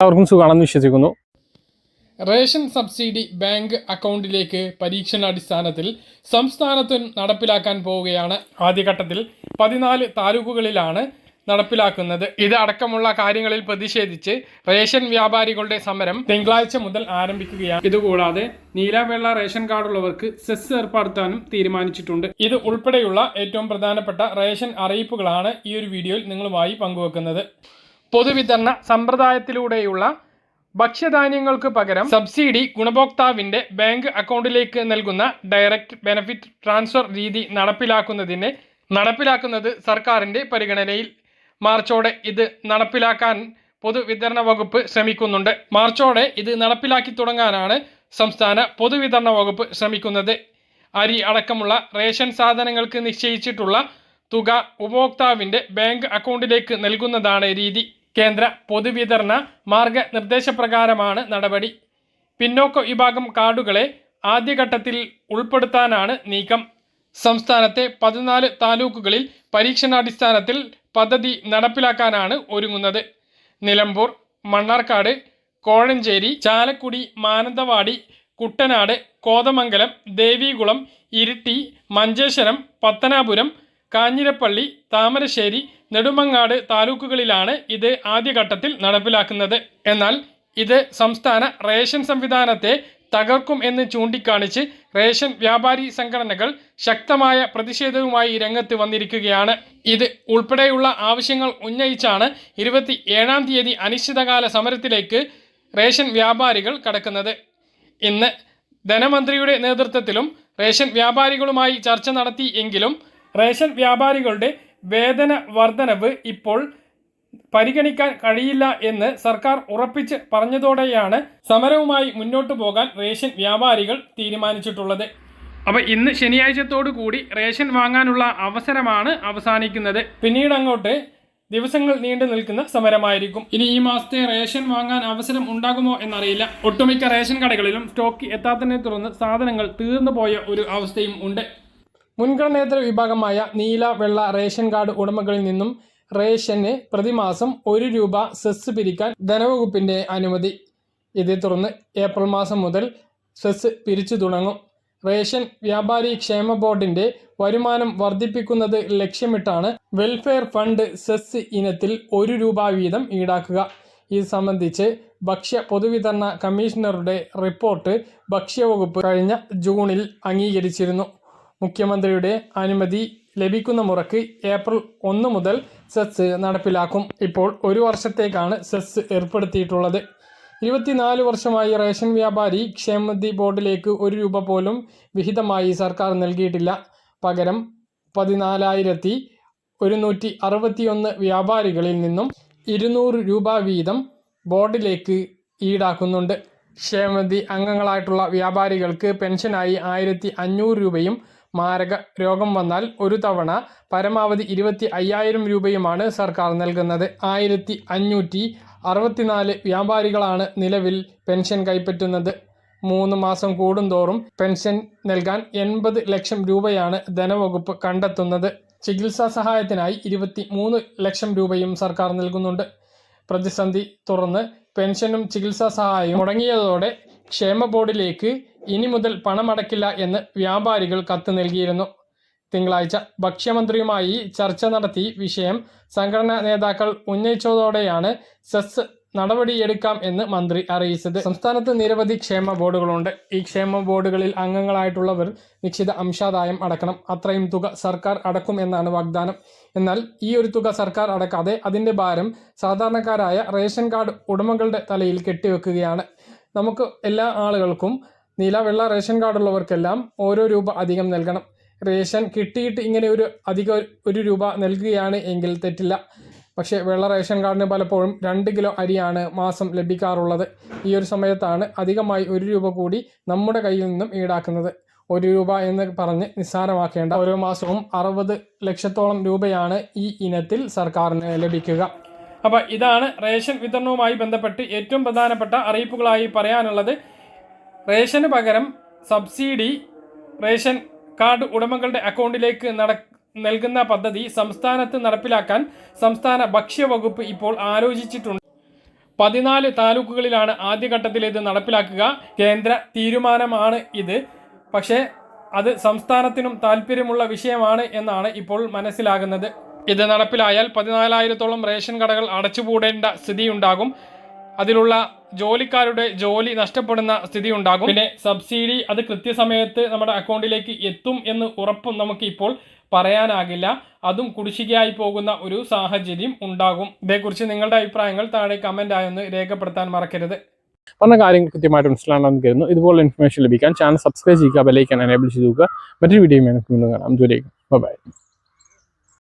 എല്ലാവർക്കും സുഖമാണെന്ന് വിശ്വസിക്കുന്നു. റേഷൻ സബ്സിഡി ബാങ്ക് അക്കൗണ്ടിലേക്ക് പരീക്ഷണാടിസ്ഥാനത്തിൽ സംസ്ഥാനത്ത് നടപ്പിലാക്കാൻ പോവുകയാണ് ആദ്യഘട്ടത്തിൽ പതിനാല് താലൂക്കുകളിലാണ് നടപ്പിലാക്കുന്നത്. ഇത് അടക്കമുള്ള കാര്യങ്ങളിൽ പ്രതിഷേധിച്ച് റേഷൻ വ്യാപാരികളുടെ സമരം തിങ്കളാഴ്ച മുതൽ ആരംഭിക്കുകയാണ്. ഇതുകൂടാതെ നീലവെള്ള റേഷൻ കാർഡുള്ളവർക്ക് സെസ് ഏർപ്പെടുത്താനും തീരുമാനിച്ചിട്ടുണ്ട്. ഇത് ഉൾപ്പെടെയുള്ള ഏറ്റവും പ്രധാനപ്പെട്ട റേഷൻ അറിയിപ്പുകളാണ് ഈ ഒരു വീഡിയോയിൽ നിങ്ങളുമായി പങ്കുവെക്കുന്നത്. പൊതുവിതരണ സമ്പ്രദായത്തിലൂടെയുള്ള ഭക്ഷ്യധാന്യങ്ങൾക്ക് പകരം സബ്സിഡി ഗുണഭോക്താവിന്റെ ബാങ്ക് അക്കൗണ്ടിലേക്ക് നൽകുന്ന ഡയറക്റ്റ് ബെനഫിറ്റ് ട്രാൻസ്ഫർ രീതി നടപ്പിലാക്കുന്നതിന് നടപ്പിലാക്കുന്നത് സർക്കാരിന്റെ പരിഗണനയിൽ. മാർച്ചോടെ ഇത് നടപ്പിലാക്കാൻ പൊതുവിതരണ വകുപ്പ് ശ്രമിക്കുന്നുണ്ട്. മാർച്ചോടെ ഇത് നടപ്പിലാക്കി തുടങ്ങാനാണ് സംസ്ഥാന പൊതുവിതരണ വകുപ്പ് ശ്രമിക്കുന്നത്. അരി അടക്കമുള്ള റേഷൻ സാധനങ്ങൾക്ക് നിശ്ചയിച്ചിട്ടുള്ള തുക ഉപഭോക്താവിന്റെ ബാങ്ക് അക്കൗണ്ടിലേക്ക് നൽകുന്നതാണ് രീതി. കേന്ദ്ര പൊതുവിതരണ മാർഗനിർദ്ദേശപ്രകാരമാണ് നടപടി. പിന്നോക്ക വിഭാഗം കാർഡുകളെ ആദ്യഘട്ടത്തിൽ ഉൾപ്പെടുത്താനാണ് നീക്കം. സംസ്ഥാനത്തെ പതിനാല് താലൂക്കുകളിൽ പരീക്ഷണാടിസ്ഥാനത്തിൽ പദ്ധതി നടപ്പിലാക്കാനാണ് ഒരുങ്ങുന്നത്. നിലമ്പൂർ മണ്ണാർക്കാട് കോഴഞ്ചേരി ചാലക്കുടി മാനന്തവാടി കുട്ടനാട് കോതമംഗലം ദേവികുളം ഇരിട്ടി മഞ്ചേശ്വരം പത്തനാപുരം കാഞ്ഞിരപ്പള്ളി താമരശ്ശേരി നെടുമങ്ങാട് താലൂക്കുകളിലാണ് ഇത് ആദ്യഘട്ടത്തിൽ നടപ്പിലാക്കുന്നത്. എന്നാൽ ഇത് സംസ്ഥാന റേഷൻ സംവിധാനത്തെ തകർക്കും എന്ന് ചൂണ്ടിക്കാണിച്ച് റേഷൻ വ്യാപാരി സംഘടനകൾ ശക്തമായ പ്രതിഷേധവുമായി രംഗത്ത് വന്നിരിക്കുകയാണ്. ഇത് ഉൾപ്പെടെയുള്ള ആവശ്യങ്ങൾ ഉന്നയിച്ചാണ് ഇരുപത്തി ഏഴാം തീയതി അനിശ്ചിതകാല സമരത്തിലേക്ക് റേഷൻ വ്യാപാരികൾ കടക്കുന്നത്. ഇന്ന് ധനമന്ത്രിയുടെ നേതൃത്വത്തിലും റേഷൻ വ്യാപാരികളുമായി ചർച്ച നടത്തി എങ്കിലും റേഷൻ വ്യാപാരികളുടെ വേതന വർധനവ് ഇപ്പോൾ പരിഗണിക്കാൻ കഴിയില്ല എന്ന് സർക്കാർ ഉറപ്പിച്ച് പറഞ്ഞതോടെയാണ് സമരവുമായി മുന്നോട്ടു പോകാൻ റേഷൻ വ്യാപാരികൾ തീരുമാനിച്ചിട്ടുള്ളത്. അപ്പോൾ ഇന്ന് ശനിയാഴ്ചത്തോടു കൂടി റേഷൻ വാങ്ങാനുള്ള അവസരമാണ് അവസാനിക്കുന്നത്. പിന്നീട് അങ്ങോട്ട് ദിവസങ്ങൾ നീണ്ടു നിൽക്കുന്ന സമരമായിരിക്കും. ഇനി ഈ മാസത്തെ റേഷൻ വാങ്ങാൻ അവസരം ഉണ്ടാകുമോ എന്നറിയില്ല. ഒട്ടുമിക്ക റേഷൻ കടകളിലും സ്റ്റോക്ക് എത്താത്തതിനെ തുടർന്ന് സാധനങ്ങൾ തീർന്നു പോയ ഒരു അവസ്ഥയും ഉണ്ട്. മുൻഗണനേതര വിഭാഗമായ നീല വെള്ള റേഷൻ കാർഡ് ഉടമകളിൽ നിന്നും റേഷന് പ്രതിമാസം ഒരു രൂപ സെസ് പിരിക്കാൻ ധനവകുപ്പിന്റെ അനുമതി. ഇതേ തുടർന്ന് ഏപ്രിൽ മാസം മുതൽ സെസ് പിരിച്ചു തുടങ്ങും. റേഷൻ വ്യാപാരി ക്ഷേമ ബോർഡിന്റെ വരുമാനം വർദ്ധിപ്പിക്കുന്നത് ലക്ഷ്യമിട്ടാണ് വെൽഫെയർ ഫണ്ട് സെസ് ഇനത്തിൽ ഒരു രൂപ വീതം ഈടാക്കുക. ഇത് സംബന്ധിച്ച് ഭക്ഷ്യ പൊതുവിതരണ കമ്മീഷണറുടെ റിപ്പോർട്ട് ഭക്ഷ്യവകുപ്പ് കഴിഞ്ഞ ജൂണിൽ അംഗീകരിച്ചിരുന്നു. മുഖ്യമന്ത്രിയുടെ അനുമതി ലഭിക്കുന്ന മുറയ്ക്ക് ഏപ്രിൽ ഒന്ന് മുതൽ സെസ് നടപ്പിലാക്കും. ഇപ്പോൾ ഒരു വർഷത്തേക്കാണ് സെസ് ഏർപ്പെടുത്തിയിട്ടുള്ളത്. ഇരുപത്തിനാല് വർഷമായി റേഷൻ വ്യാപാരി ക്ഷേമനിധി ബോർഡിലേക്ക് ഒരു രൂപ പോലും വിഹിതമായി സർക്കാർ നൽകിയിട്ടില്ല. പകരം പതിനാലായിരത്തി ഒരുന്നൂറ്റി അറുപത്തിയൊന്ന് വ്യാപാരികളിൽ നിന്നും ഇരുന്നൂറ് രൂപ വീതം ബോർഡിലേക്ക് ഈടാക്കുന്നുണ്ട്. ക്ഷേമനിധി അംഗങ്ങളായിട്ടുള്ള വ്യാപാരികൾക്ക് പെൻഷനായി ആയിരത്തി അഞ്ഞൂറ് രൂപയും മാരക രോഗം വന്നാൽ ഒരു തവണ പരമാവധി ഇരുപത്തി അയ്യായിരം രൂപയുമാണ് സർക്കാർ നൽകുന്നത്. ആയിരത്തി അഞ്ഞൂറ്റി അറുപത്തിനാല് വ്യാപാരികളാണ് നിലവിൽ പെൻഷൻ കൈപ്പറ്റുന്നത്. മൂന്ന് മാസം കൂടുന്തോറും പെൻഷൻ നൽകാൻ എൺപത് ലക്ഷം രൂപയാണ് ധനവകുപ്പ് കണ്ടെത്തുന്നത്. ചികിത്സാ സഹായത്തിനായി ഇരുപത്തി മൂന്ന് ലക്ഷം രൂപയും സർക്കാർ നൽകുന്നുണ്ട്. പ്രതിസന്ധി തുറന്ന് പെൻഷനും ചികിത്സാ സഹായവും മുടങ്ങിയതോടെ ക്ഷേമ ബോർഡിലേക്ക് ഇനി മുതൽ പണമടക്കില്ല എന്ന് വ്യാപാരികൾ കത്ത് നൽകിയിരുന്നു. തിങ്കളാഴ്ച ഭക്ഷ്യമന്ത്രിയുമായി ചർച്ച നടത്തി വിഷയം സംഘടനാ നേതാക്കൾ ഉന്നയിച്ചതോടെയാണ് സെസ് നടപടിയെടുക്കാം എന്ന് മന്ത്രി അറിയിച്ചത്. സംസ്ഥാനത്ത് നിരവധി ക്ഷേമ ബോർഡുകളുണ്ട്. ഈ ക്ഷേമ ബോർഡുകളിൽ അംഗങ്ങളായിട്ടുള്ളവർ നിശ്ചിത അംശാദായം അടക്കണം. അത്രയും തുക സർക്കാർ അടക്കും എന്നാണ് വാഗ്ദാനം. എന്നാൽ ഈ ഒരു തുക സർക്കാർ അടക്കാതെ അതിന്റെ ഭാരം സാധാരണക്കാരായ റേഷൻ കാർഡ് ഉടമകളുടെ തലയിൽ കെട്ടിവെക്കുകയാണ്. നമുക്ക് എല്ലാ ആളുകൾക്കും നീല വെള്ള റേഷൻ കാർഡുള്ളവർക്കെല്ലാം ഓരോ രൂപ അധികം നൽകണം. റേഷൻ കിട്ടിയിട്ട് ഇങ്ങനെ ഒരു അധിക ഒരു രൂപ നൽകുകയാണ് എങ്കിൽ തെറ്റില്ല. പക്ഷേ വെള്ള റേഷൻ കാർഡിന് പലപ്പോഴും രണ്ട് കിലോ അരിയാണ് മാസം ലഭിക്കാറുള്ളത്. ഈ ഒരു സമയത്താണ് അധികമായി ഒരു രൂപ കൂടി നമ്മുടെ കയ്യിൽ നിന്നും ഈടാക്കുന്നത്. ഒരു രൂപ എന്ന് പറഞ്ഞ് നിസ്സാരമാക്കേണ്ട ഓരോ മാസവും അറുപത് ലക്ഷത്തോളം രൂപയാണ് ഈ ഇനത്തിൽ സർക്കാരിന് ലഭിക്കുക. അപ്പോൾ ഇതാണ് റേഷൻ വിതരണവുമായി ബന്ധപ്പെട്ട് ഏറ്റവും പ്രധാനപ്പെട്ട അറിയിപ്പുകളായി പറയാനുള്ളത്. റേഷന് പകരം സബ്സിഡി റേഷൻ കാർഡ് ഉടമകളുടെ അക്കൗണ്ടിലേക്ക് നട നൽകുന്ന പദ്ധതി സംസ്ഥാനത്ത് നടപ്പിലാക്കാൻ സംസ്ഥാന ഭക്ഷ്യവകുപ്പ് ഇപ്പോൾ ആലോചിച്ചിട്ടുണ്ട്. പതിനാല് താലൂക്കുകളിലാണ് ആദ്യഘട്ടത്തിൽ ഇത് നടപ്പിലാക്കുക. കേന്ദ്ര തീരുമാനമാണ് ഇത്. പക്ഷേ അത് സംസ്ഥാനത്തിനും താല്പര്യമുള്ള വിഷയമാണ് എന്നാണ് ഇപ്പോൾ മനസ്സിലാകുന്നത്. ഇത് നടപ്പിലായാൽ പതിനാലായിരത്തോളം റേഷൻ കടകൾ അടച്ചുപൂടേണ്ട സ്ഥിതിയുണ്ടാകും. അതിലുള്ള ജോലിക്കാരുടെ ജോലി നഷ്ടപ്പെടുന്ന സ്ഥിതി ഉണ്ടാകും പിന്നെ സബ്സിഡി അത് കൃത്യസമയത്ത് നമ്മുടെ അക്കൗണ്ടിലേക്ക് എത്തും എന്ന് ഉറപ്പും നമുക്ക് ഇപ്പോൾ പറയാനാകില്ല. അതും കുടിശ്ശികയായി പോകുന്ന ഒരു സാഹചര്യം ഉണ്ടാകും. ഇതേക്കുറിച്ച് നിങ്ങളുടെ അഭിപ്രായങ്ങൾ താഴെ കമന്റ് ആയി ഒന്ന് രേഖപ്പെടുത്താൻ മറക്കരുത്. പറഞ്ഞ കാര്യങ്ങൾ കൃത്യമായിട്ട് മനസ്സിലാണെന്ന് കരുതുന്നു. ഇതുപോലെ ഇൻഫർമേഷൻ ലഭിക്കാൻ ചാനൽ സബ്സ്ക്രൈബ് ചെയ്യുക ബെലൈക്കൻ എനേബിൾ ചെയ്തു മറ്റൊരു വീഡിയോ കാണാം. ജോലി ബൈ